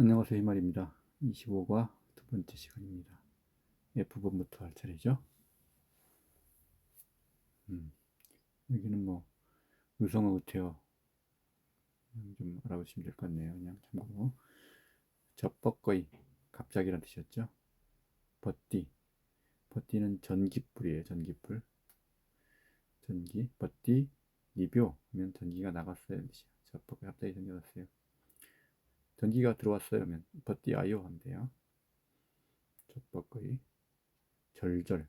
안녕하세요 희말입니다. 25과 두 번째 시간입니다. F번부터 할 차례죠. 음, 여기는 뭐 의성어 의태어 좀 알아보시면 될 것 같네요. 그냥 참고로 접벅거이 갑자기란 뜻이었죠. 버띠 버띠는 전기불이에요. 전기불 전기 버띠 리뷰 하면 전기가 나갔어요. 뜻이야. 접벅거이 갑자기 전기가 났어요. 전기가 들어왔어요. 하면 버띠 아요 하면 돼요. 젖벅거이. 절절.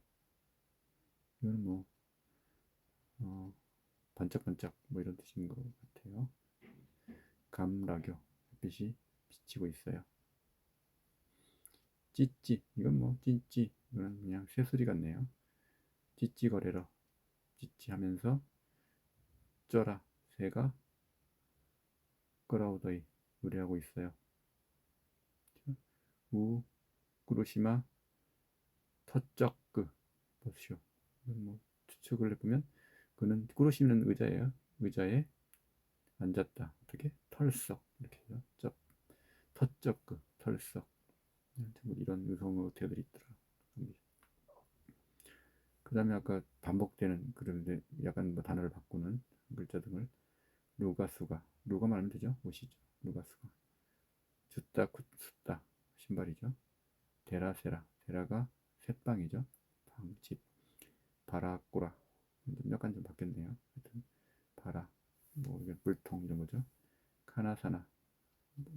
이거는 뭐 어, 반짝반짝 뭐 이런 뜻인 것 같아요. 감락교 햇빛이 비치고 있어요. 찌찌. 이건 뭐 찌찌. 이거는 그냥 새소리 같네요. 찌찌 거래러 찌찌 하면서 쪄라 새가 끌어오더이 노래하고 있어요. 우 구로시마 터쩍그 보시오. 뭐 추측을 해보면 그는 구로시는 의자예요. 의자에 앉았다. 어떻게 털썩 이렇게 해서 쩍 터쩍그 털썩 뭐 이런 의성어 태들이 있더라. 그 다음에 아까 반복되는 그런데 약간 뭐 단어를 바꾸는 글자 등을 루가수가 루가 말하면 되죠. 오시죠. 루가수가 주다 굿수다 신발이죠. 데라세라 데라가 셋방이죠. 방집 바라꼬라 좀 약간 좀 바뀌었네요. 하여튼 바라 뭐 이게 물통 이런 거죠. 카나사나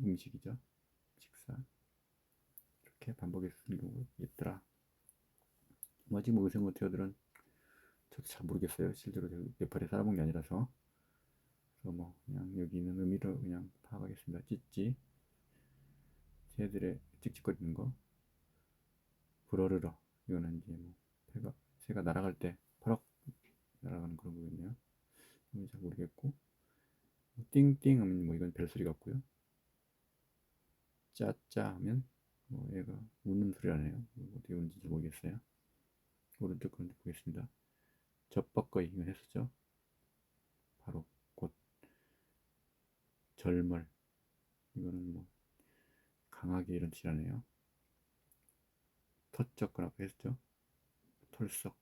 음식이죠. 식사 이렇게 반복해서 쓰는 경우가 있더라. 뭐지 뭐 의성어 태어들은 저도 잘 모르겠어요. 실제로 네팔에 살아본 게 아니라서 뭐 그냥 여기 있는 의미를 그냥 파악하겠습니다. 찌찌 새들의 찍찍거리는 거 불어르러 이거는 이제 뭐 새가 새가 날아갈 때 퍼럭 날아가는 그런 거겠네요. 잘 모르겠고 뭐 띵띵 하면 뭐 이건 별소리 같고요. 짜짜 하면 뭐 얘가 우는 소리 나네요. 뭐 어떻게 우는지 모르겠어요. 오른쪽 건 보겠습니다. 젖벅거이 이건 했었죠. 바로 곧 절멀 이거는 뭐 강하게 이런 뜻이라네요. 터쩍거라고 했죠. 털썩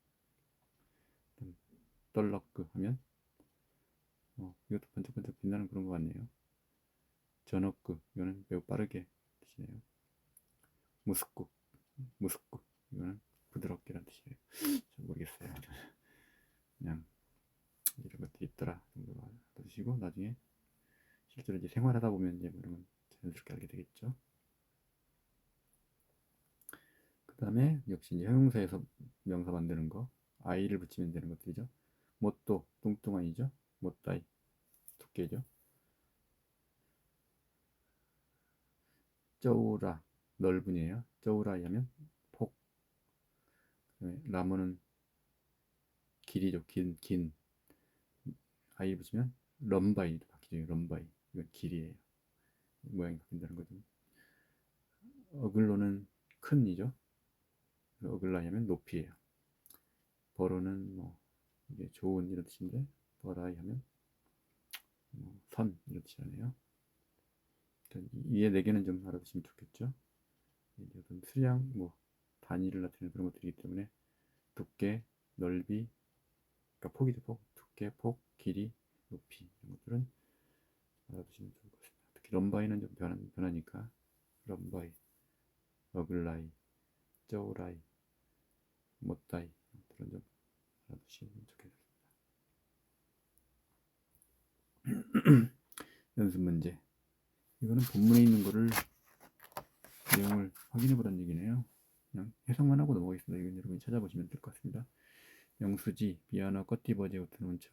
떨럭그 하면 어, 이것도 번쩍번쩍 빛나는 그런 것 같네요. 전업그 이거는 매우 빠르게 뜻이네요. 무스국 무스국 이거는 부드럽게란 뜻이에요. 잘 모르겠어요. 그냥 이런 것들이 있더라 정도로 알아두시고 나중에 실제로 이제 생활하다 보면 이제 그러면 자연스럽게 알게 되겠죠. 그 다음에 역시 이제 형용사에서 명사 만드는 거 아이를 붙이면 되는 것들이죠. 못도 뚱뚱한이죠. 못다이 두께죠. 쩌우라 넓은이에요. 쩌우라이 하면 폭. 그다음에 라문은 길이죠. 긴, 긴. 아이 붙이면 럼바이 바뀌죠. 럼바이. 이건 길이에요. 모양이 바뀐다는 거죠. 어글로는 큰 이죠. 어글라이 하면 높이에요. 버로는 뭐 이게 좋은 이런 뜻인데 버라이 하면 뭐 선 이런 뜻이라네요. 이에 네 개는 좀 알아두시면 좋겠죠. 어떤 수량 뭐 단위를 나타내는 그런 것들이기 때문에 두께, 넓이, 그러니까 폭이죠 폭, 두께, 폭, 길이, 높이 이런 것들은 알아두시면 좋을 것 같습니다. 특히 럼바이는 좀 변한, 변하니까 럼바이, 어글라이, 쪼라이, 못다이 그런 점 알아두시면 좋겠습니다. 연습 문제. 이거는 본문에 있는 거를 내용을 확인해 보라는 얘기네요. 그냥 해석만 하고 넘어가겠습니다. 이건 여러분이 찾아보시면 될 것 같습니다. 영수지, 비아너, 꺼띠버제 같은 원처.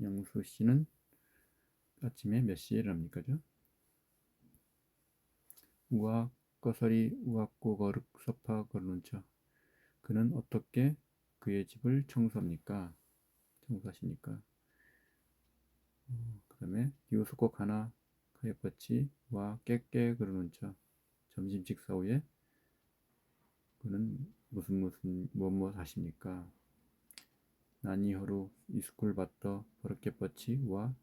영수 씨는 아침에 몇 시에 일어납니까? 죠? 우악, 꺼서리, 우악고, 거륵, 서파, 거르는처. 그는 어떻게 그의 집을 청소합니까? 청소하십니까? 어, 그 다음에 디오스코 가나 카예퍼치 와 깨깨 그러는 차 점심 식사 후에 그는 무슨 무슨 무엇 무엇 하십니까? 나니허루 이스쿨 바터 버럭게 뻗치와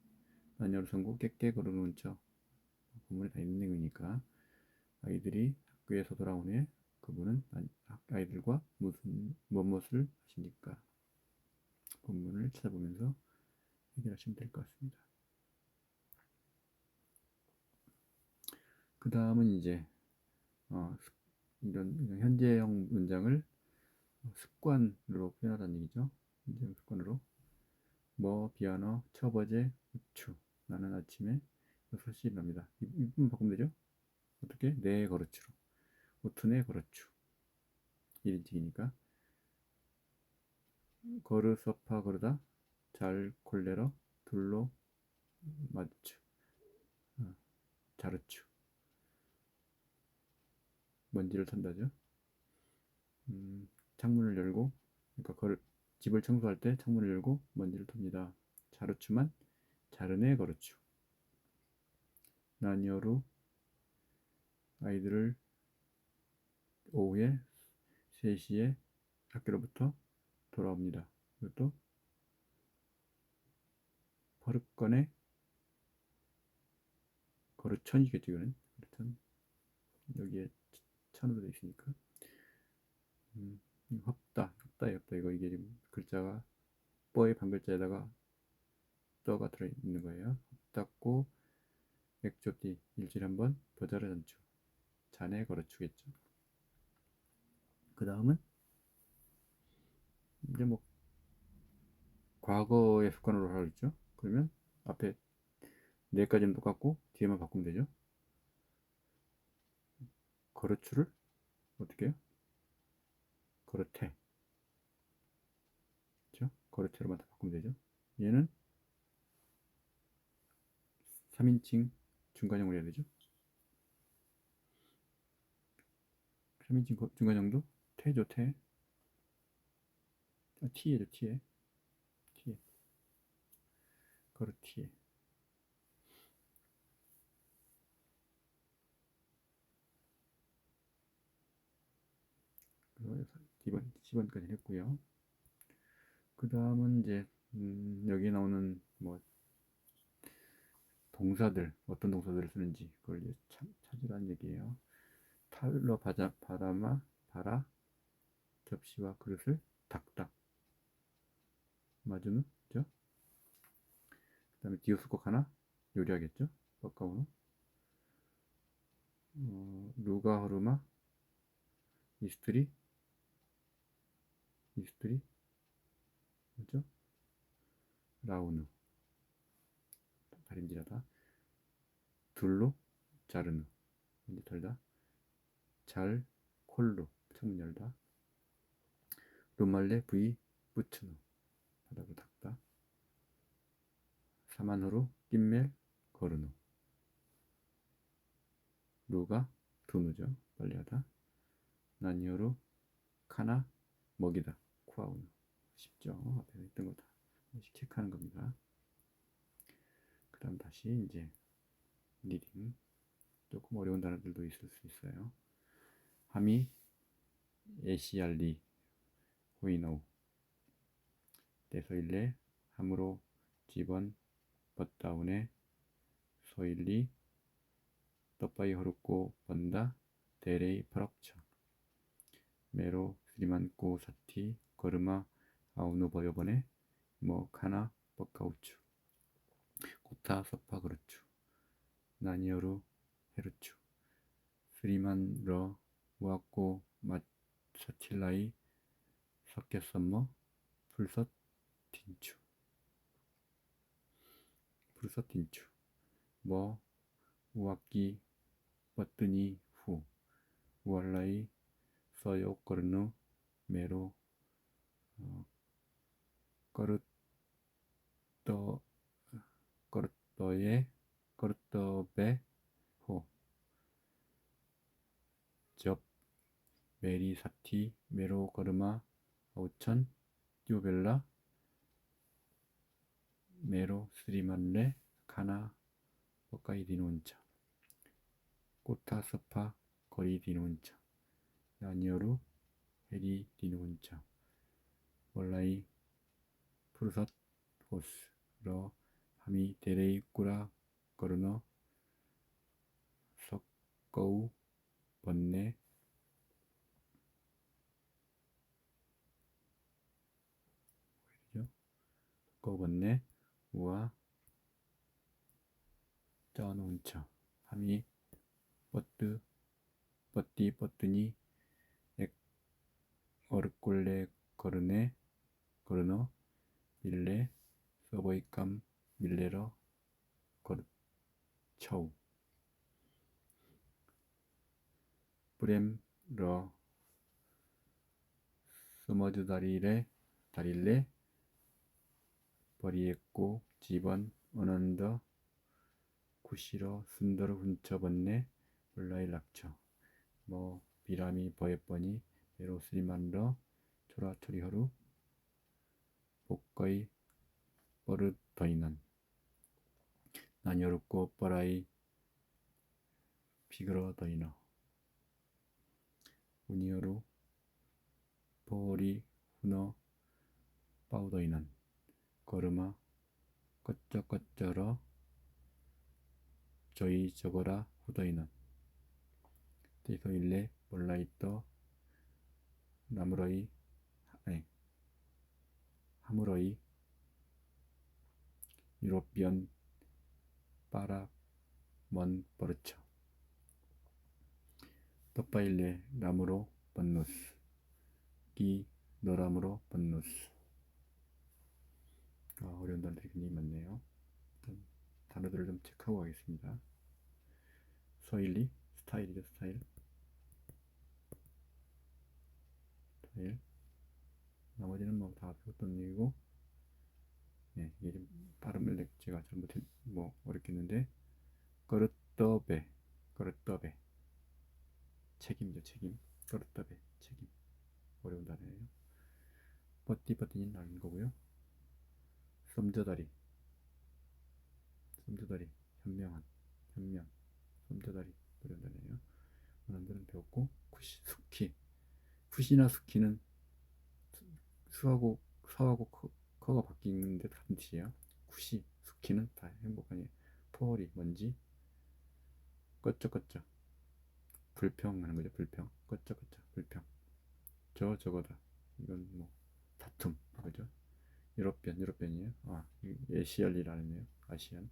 선고 깨깨 그러는 차 본문에 다 있는 내용이니까 아이들이 학교에서 후에 그분은 아니- 아이들과 무슨 무엇을 하십니까? 본문을 찾아보면서 해결하시면 될 것 같습니다. 그 다음은 이제 어, 습- 이런 현재형 문장을 습관으로 표현하다는 얘기죠. 현재형 습관으로 뭐 비아너 처버제 우추 나는 아침에 6시 일어납니다. 이, 이 부분 바꾸면 되죠? 어떻게? 네 거르추로 우투네 거르추 1인칭이니까 거르 서파 거르다 잘 콜레러 둘로 맞추 어, 자르추 먼지를 턴다죠. 음, 창문을 열고 그러니까 거를 집을 청소할 때 창문을 열고 먼지를 텁니다. 자르추만 자르네 거르추. 나니어루 아이들을 오후에 3시에 학교로부터 돌아옵니다. 또 버릇건에 거르천이겠죠 이거는 거르천 여기에 천으로 되어 있으니까. 음, 헙다 헙다 헙다. 이거 이게 지금 글자가 뻐의 반글자에다가 떠가 들어있는 거예요. 헙다고 액조띠 일주일에 한번 버자르 전주 잔에 걸어주겠죠. 그 다음은 이제 뭐 과거의 습관으로 하고 있죠. 그러면 앞에 네 가지는 똑같고 뒤에만 바꾸면 되죠. 거르추를 어떻게 해요? 거르테 그렇죠? 거르테로만 다 바꾸면 되죠. 얘는 3인칭 중간형으로 해야 되죠? 3인칭 거- 중간형도 태죠 태. 아, 티에죠 티에. 티에. 거르티에. 그래서 기본 10번까지 했고요. 그 다음은 이제 음, 여기 나오는 뭐 동사들 어떤 동사들을 쓰는지 그걸 참, 찾으라는 얘기예요. 탈러 바자 바라마 바라 접시와 그릇을 닦다 마주는 그죠? 그 다음에 디오스콕 하나 요리하겠죠? 뻑가오노 어, 루가 허르마 이스트리 이스트리 뭐죠? 라우누 다림질하다. 둘로 자르누 이제 털다 잘 콜로 창문 열다. 루말레 부이 부츠누 바닥을 닦다. 사만호로 낀멜 거르누 루가 두누죠. 빨리하다. 나니어로 카나 먹이다. 쿠아우누. 쉽죠. 앞에 있던 거다. 체크하는 겁니다 그 다음 다시 이제 리딩. 조금 어려운 단어들도 있을 수 있어요. 하미 에시알리 호이노우. 데소일레 함으로 집원 벗다운에 소일리 떡바이 허루꼬 번다 데레이 퍼럭쳐. 메로 스리만꼬 사티 거르마 아우노 버여번에 뭐 카나 뻑가우추 고타 서파 그르추 나니어루 헤르추 스리만 러 우아꼬 마 사틸라이 석개썸머 풀섯 딘추. 풀섯 딘추. 뭐 우악기 뻗드니 후 우알라이 써요 거르누 메로 어, 거르 떠 거르떠에 거르떠베 호 접 메리 사티 메로 거르마 아우천 띠오벨라 메로 스리만레 가나 버까이 디논차. 꼬타 서파 거리 디논차. 나니어루 헤리 디논차. 월라이 푸르삿 호스. 러 하미 데레이 꾸라 거르너 번뇌 그죠? 두꺼우 번뇌 우와 쩌놓은 처 함이 뻗디 뻗드니 액 어르꼴레 거르네 거르너 밀레 서보이감 밀레러 거르 처우 브렘러 스머드 다리레 다릴레 버리했고 집원 언언더 구시러 순더러 훈처번네 올라일 낙처. 뭐 비라미 버예뻔이 베로스리만러 초라초리허루 복거이 버릇더이 난 나녀롭고 뻐라이 비그러더이너 우니어루 버리 후너 빠우더이난. 걸음아 꺼쩌꺼쩌러 저희 저거라 후더이난. 데이서일레 몰라있더 나무러이 아니 하무러이 유로비 언 빠라 먼 버르처. 떡바일레 라무로 번누스. 기 너라무로 번누스. 아, 어려운 단어들이 굉장히 많네요. 단어들을 좀 체크하고 가겠습니다. 서일리 스타일이죠 스타일. 스타일. 나머지는 뭐 다 배웠던 얘기고 네, 이게 좀 발음을 제가 잘못했 뭐 어렵겠는데 거르떠베 거르떠베. 책임이죠 책임. 거르떠베 책임. 어려운 단어예요. 버티버티는 나는 거고요. 썸저다리. 썸저다리. 현명한 현명. 썸저다리. 어려운 단어예요. 오늘들은 배웠고 쿠시 수키 쿠시나 수키는 수하고 서하고 커, 커가 바뀌는데 같은 뜻이에요? 쿠시 수키는 다 행복하니 포얼이 뭔지? 꺼쩍꺼쩍 불평하는 거죠 불평. 꺼쩍꺼쩍 불평. 저 저거다. 이건 뭐 다툼 그죠? 유럽변 유럽변이에요? 아 에시얼리라네요 아시안.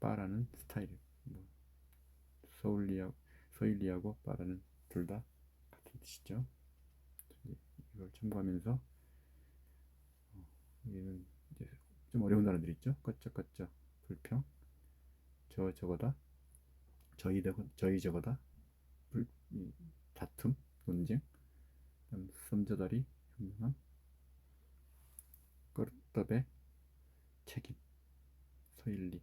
빠라는 스타일. 뭐 서울리하고 서일리하고 빠라는 둘 다 같은 뜻이죠. 이걸 참고하면서 어, 여기는 이제 좀 어려운 단어들 있죠? 꺼쩍꺼쩍 불평 저 저거다 저희 저희 저거다 불, 다툼 논쟁 섬저다리 현명함 꺼르떡의 책임 서일리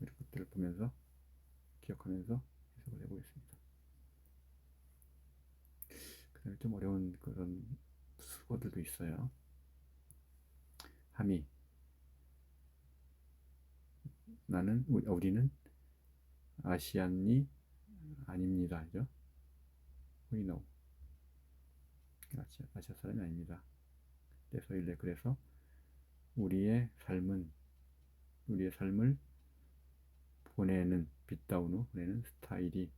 이런 것들을 보면서 기억하면서 해석을 해보겠습니다. 그 다음에 좀 어려운 그런 수어들도 있어요 함이 나는 우리는 아시안이 아닙니다. 죠 We know. 아시아, 아시아 사람이 아닙니다. 그래서 일레 그래서 우리의 삶은 우리의 삶을 보내는 빗다운 보내는 스타일이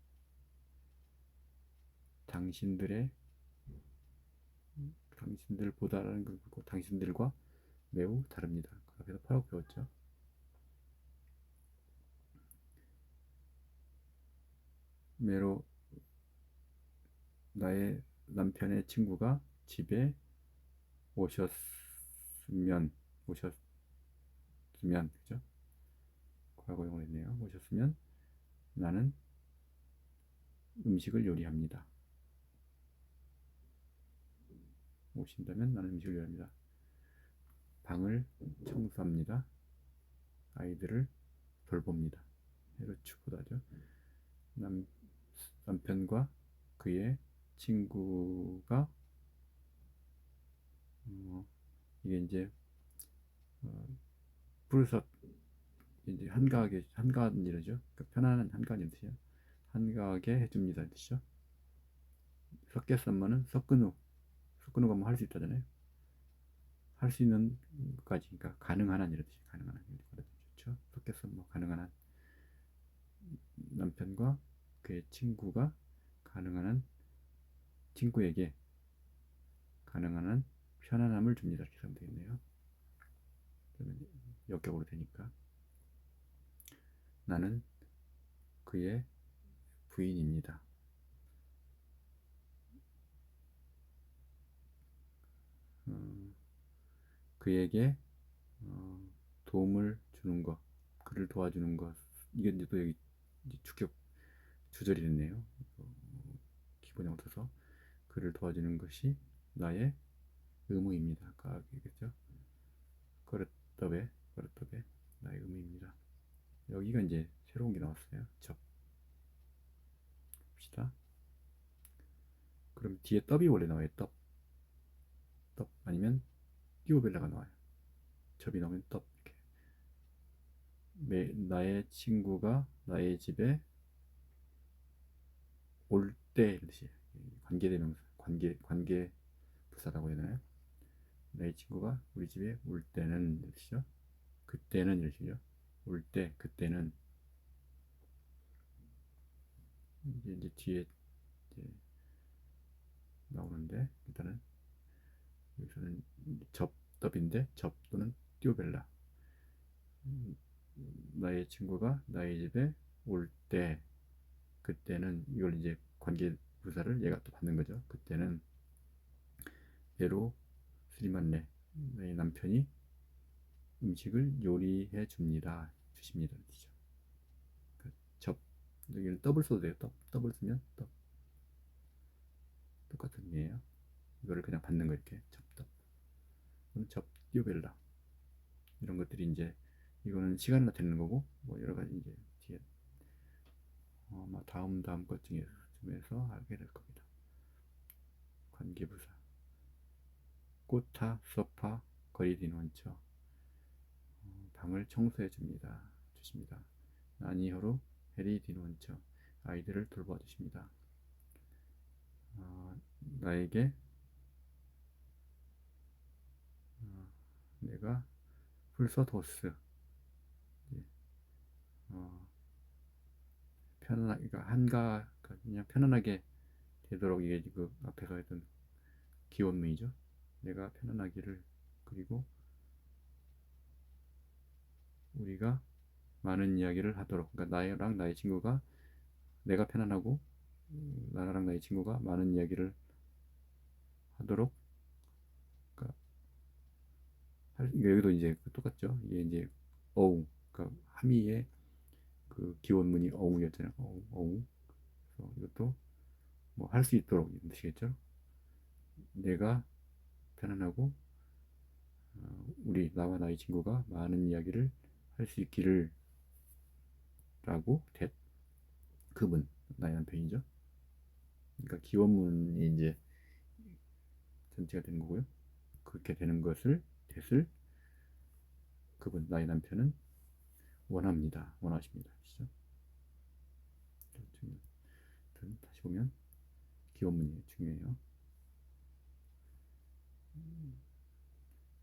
당신들의 당신들보다라는 거 당신들과 매우 다릅니다. 그래서 파라고 배웠죠. 메로 나의 남편의 친구가 집에 오셨으면 오셨으면 그죠? 과거용을 했네요. 오셨으면 나는 음식을 요리합니다. 오신다면 나는 음식을 요리합니다. 방을 청소합니다. 아이들을 돌봅니다. 해로추보다죠. 남 남편과 그의 친구가 어, 이게 이제 어, 불섯 이제 한가하게 한가한 일이죠. 그러니까 편안한 한가한 뜻이야. 한가하게 해줍니다 뜻이죠. 섞겠으면은 섞은 후 섞은 후가 뭐 할 수 있다잖아요. 할 수 있는 것까지 그러니까 가능한 한 이런 뜻이 가능한 한 좋죠. 섞겠으면 뭐 가능한 한 남편과 그의 친구가 가능한 한 친구에게 가능한 한 편안함을 줍니다. 이렇게 하면 되겠네요. 그러면 역격으로 되니까 나는 그의 부인입니다. 어, 그에게 어, 도움을 주는 것, 그를 도와주는 것, 이게 이제 또 여기 주격 주절이 됐네요. 어, 기본에 없어서 그를 도와주는 것이 나의 의무입니다. 아까 얘기했죠. 거릇더베, 거릇더베, 나의 의무입니다. 여기가 이제 새로운 게 나왔어요. 접. 봅시다. 그럼 뒤에 떡이 원래 나와요. 떡. 떡 아니면 띠오벨라가 나와요. 접이 나오면 떡 이렇게. 매, 나의 친구가 나의 집에 올 때 뜻이에요. 관계대명사, 관계 관계 부사라고 해야 되나요? 나의 친구가 우리 집에 올 때는 뜻이죠. 그때는 이런 뜻이죠. 올 때, 그때는 이제, 이제 뒤에 이제 나오는데 일단은 여기서는 접답인데 접 또는 띠오벨라 음, 나의 친구가 나의 집에 올 때 그때는 이걸 이제 관계 부사를 얘가 또 받는 거죠. 그때는 예로 스리만네 나의 남편이 음식을 요리해 줍니다. 주십니다. 뜻이죠. 그접 여기는 더블 써도 돼요. 더, 더블 쓰면 더 똑같은 의미예요. 이거를 그냥 받는 거 이렇게 접더 접 띠오벨라 이런 것들이 이제 이거는 시간을 나타내는 거고 뭐 여러 가지 이제 뒤에 어, 아마 다음 다음 것 중에서 알게 될 겁니다. 관계부사 꽃타 소파 거리딘 원처 어, 방을 청소해 줍니다. 주십니다. 나니허로 해리 딘 원처 아이들을 돌봐 주십니다. 어, 나에게 어, 내가 풀서도스 예. 어, 편안하게 그러니까 한가 그냥 편안하게 되도록 이게 그 앞에서 했던 기원문이죠. 내가 편안하기를 그리고 우리가 많은 이야기를 하도록 그러니까 나랑 나의 친구가 내가 편안하고 나랑 나의 친구가 많은 이야기를 하도록 그러니까 할, 여기도 이제 똑같죠. 이게 이제 어우 그러니까 함의의 그 기원문이 어우였잖아요. 어우, 어우. 그래서 이것도 뭐 할 수 있도록 뜻이겠죠. 내가 편안하고 어, 우리 나와 나의 친구가 많은 이야기를 할 수 있기를 라고 대 그분 나의 남편이죠. 그러니까 기원문이 이제 전체가 되는 거고요. 그렇게 되는 것을 됐을 그분 나의 남편은 원합니다. 원하십니다. 시죠 다시 보면 기원문이 중요해요.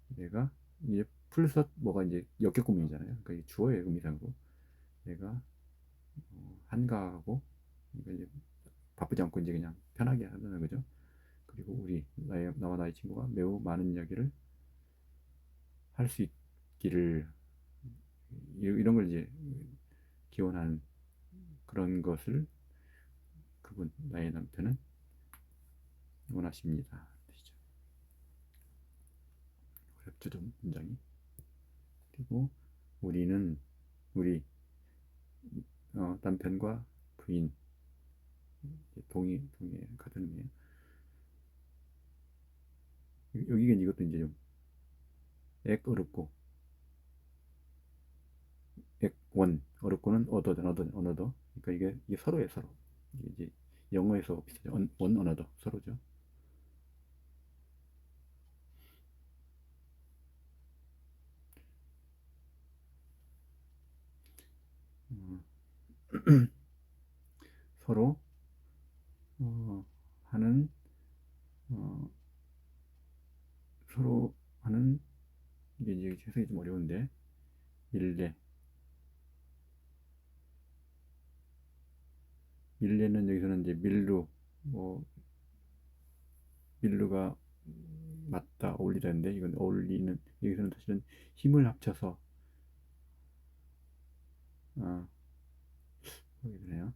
내가 이제 플러스 뭐가 이제 역격구문이잖아요. 그러니까 주어의 의미상으로 내가 어, 한가하고 그러니까 이제 바쁘지 않고 이제 그냥 편하게 하는 거죠. 그리고 우리 나의, 나와 나의 친구가 매우 많은 이야기를 할 수 있기를 이런 걸 이제 기원하는 그런 것을 그분 나의 남편은 원하십니다. 어렵죠 좀 문장이. 그리고 우리는 우리 어, 남편과 부인 동의 동의 같은 의미예요. 여기가 이것도 이제 좀 액 어렵고 액원 어렵고는 어더든 어더 언어더 그러니까 이게, 이게 서로예요 서로 이게 이제 영어에서 비슷하죠 원, 원 언어더 서로죠. 음. 서로 어, 하는 어, 서로 하는 이게 이제 해석이 좀 어려운데. 일례 밀레는 여기서는 이제 밀루 뭐 밀루가 맞다 어울리다는데 이건 어울리는 여기서는 사실은 힘을 합쳐서. 아 여기 되네요.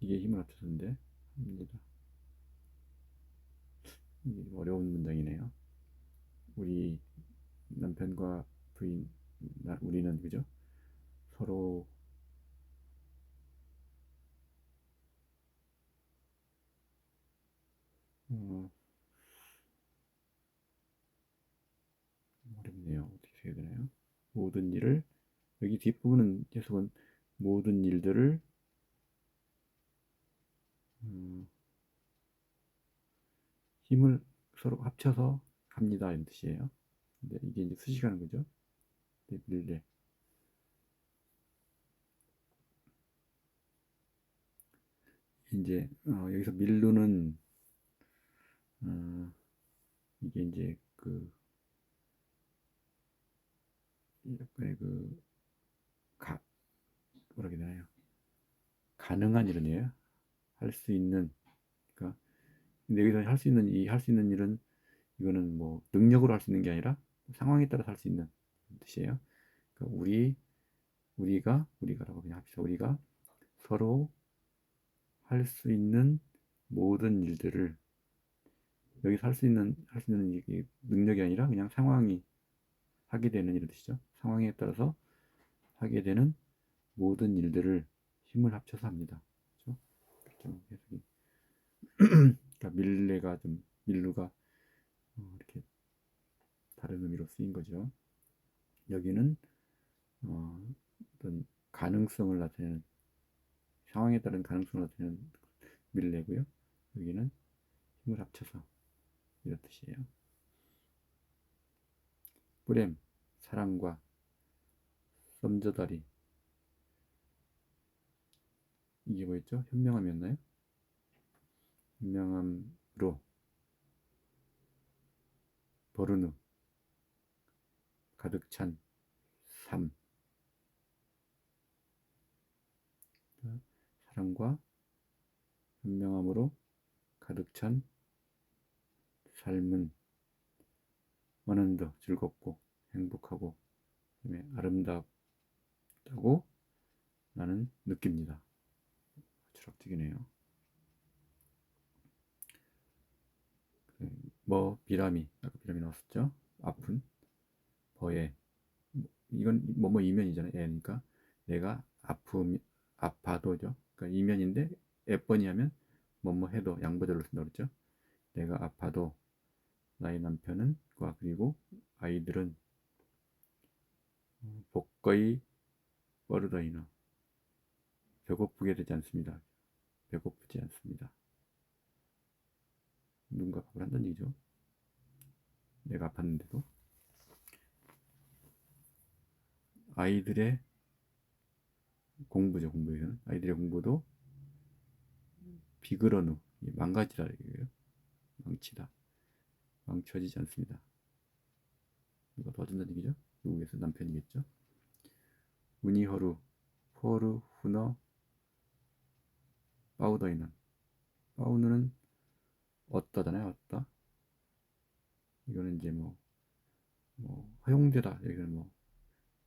이게 힘을 합쳐서인데. 합니다. 이게 어려운 문장이네요 우리 남편과 부인 나, 우리는 그죠 서로 어, 어렵네요. 어떻게 해야 되나요? 모든 일을 여기 뒷부분은 계속은 모든 일들을 음, 힘을 서로 합쳐서 합니다 이런 뜻이에요. 근데 이게 이제 수식하는 거죠. 네, 밀레. 이제 어, 여기서 밀루는 어, 이게 이제 그 약간의 그 가, 뭐라 되나요? 가능한 일은이에요. 할 수 있는 그러니까 근데 여기서 할 수 있는 이 할 수 있는 일은 이거는 뭐 능력으로 할 수 있는 게 아니라 상황에 따라서 할 수 있는 뜻이에요. 그러니까 우리 우리가 우리가라고 그냥 합시다. 우리가 서로 할 수 있는 모든 일들을 여기서 할 수 있는 할 수 있는 이 능력이 아니라 그냥 상황이 하게 되는 이런 뜻이죠. 상황에 따라서 하게 되는 모든 일들을 힘을 합쳐서 합니다. 그렇죠? 그러니까 밀레가 좀 밀루가 어, 이렇게 다른 의미로 쓰인 거죠. 여기는 어, 어떤 가능성을 나타내는 상황에 따른 가능성을 나타내는 밀레고요. 여기는 힘을 합쳐서 이런 뜻이에요. 뿌렘 사랑과 썸저다리 이게 뭐였죠? 현명함이었나요? 현명함으로 버르누 가득 찬 삶. 사랑과 현명함으로 가득 찬 삶은 어느 더 즐겁고 행복하고 아름답다고 나는 느낍니다. 추락튀기네요. 뭐 비람이 아까 비람이 나왔었죠. 아픈 버에 이건 뭐뭐 이면이잖아요. 애니까 내가 아픔 아파도죠. 그러니까 이면인데 애번이 하면 뭐뭐 해도 양보절로 쓴다 그랬죠. 내가 아파도 나의 남편은 과 그리고 아이들은 복거의 뻐르다이나 배고프게 되지 않습니다. 배고프지 않습니다. 누군가 밥을 한다는 얘기죠. 내가 아팠는데도. 아이들의 공부죠 공부에서는. 아이들의 공부도 비그러누 망가지다 이거예요. 망치다. 망쳐지지 않습니다. 누가 도와준다는 얘기죠? 미국에서 남편이겠죠? 우니허루 포르 후너 파우더이는 파우너는 어떠잖아요 어떠 이거는 이제 뭐, 뭐 허용되다 여기는 뭐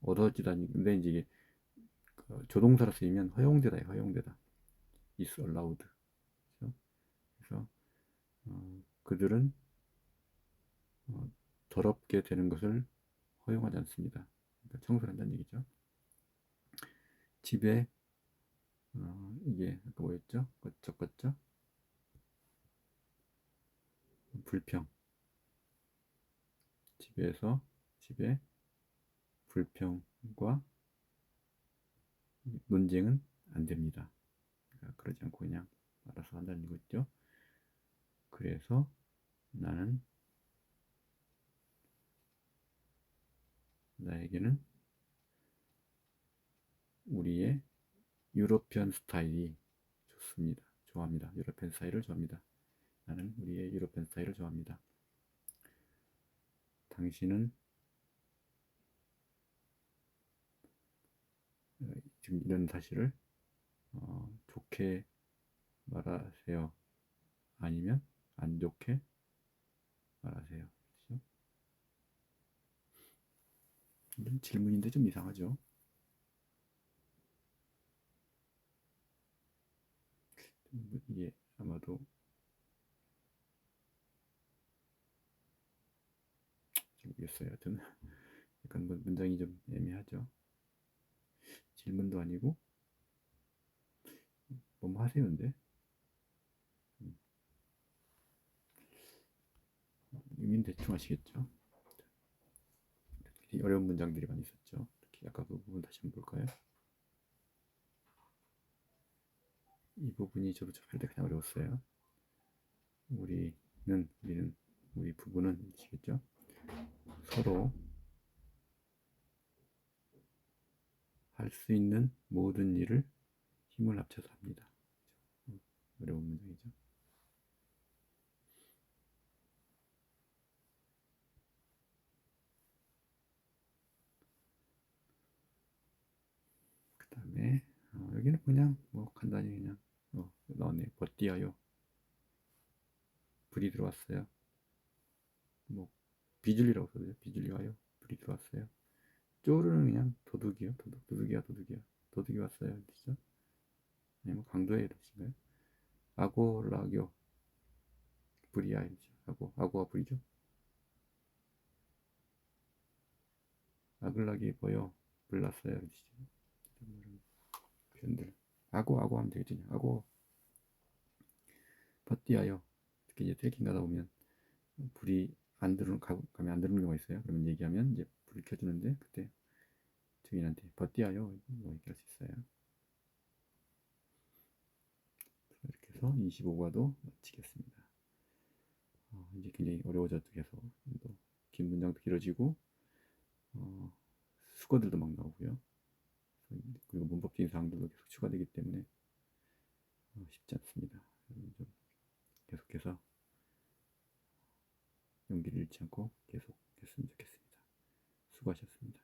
얻어지다니 근데 이제 이게 그 조동사로 쓰이면 허용되다 허용되다 is allowed 그렇죠? 그래서 어, 그들은 어, 더럽게 되는 것을 허용하지 않습니다. 그러니까 청소를 한다는 얘기죠. 집에 어, 이게 아까 뭐였죠? 적었죠? 불평 집에서 집에 불평과 논쟁은 안 됩니다. 그러니까 그러지 않고 그냥 알아서 한다는 거죠. 그래서 나는 나에게는 우리의 유로피언 스타일이 좋습니다. 좋아합니다. 유로피언 스타일을 좋아합니다. 나는 우리의 유로피언 스타일을 좋아합니다. 당신은 지금 이런 사실을 어, 좋게 말하세요. 아니면 안 좋게 말하세요. 그렇죠? 이런 질문인데 좀 이상하죠? 뭐 이게 아마도 잘 모르겠어요. 하여튼 약간 뭐 문장이 좀 애매하죠. 질문도 아니고 뭐뭐 하세요인데 음. 의미는 대충 아시겠죠? 어려운 문장들이 많이 있었죠. 특히 아까 그 부분 다시 한번 볼까요? 이 부분이 저도 할때 그냥 어려웠어요. 우리는 우리는 우리 부부는 아시겠죠? 서로 할 수 있는 모든 일을 힘을 합쳐서 합니다. 어려운 문장이죠. 그 다음에 어, 여기는 그냥 뭐 간단히 그냥 어, 나왔네 버티하여 불이 들어왔어요. 뭐 비줄리라고 써도요. 비줄리하여 불이 들어왔어요. 쪼르는 그냥 도둑이요. 도둑, 도둑이야, 도둑이야. 도둑이 왔어요. 뜻이죠? 아니면 강도의 뜻인가요? 아고라교 불이야 이죠 아고 아고가 불이죠. 아글락이 보여 불났어요 뜻이죠. 표현들 아고 아고 하면 되겠죠. 아고 버티하여 특히 이제 트레킹 가다 보면 불이 안 들어오는 가면 안 들어오는 경우가 있어요. 그러면 얘기하면 이제 불을 켜주는데 그때 증인한테 버티하여 뭐 얘기할 수 있어요. 이렇게 해서 25과도 마치겠습니다. 어, 이제 굉장히 어려워졌죠. 계속 긴 문장도 길어지고 어, 수거들도 막 나오고요. 그리고 문법적인 사항들도 계속 추가되기 때문에 어, 쉽지 않습니다. 좀 계속해서 용기를 잃지 않고 계속 했으면 좋겠습니다. 수고하셨습니다.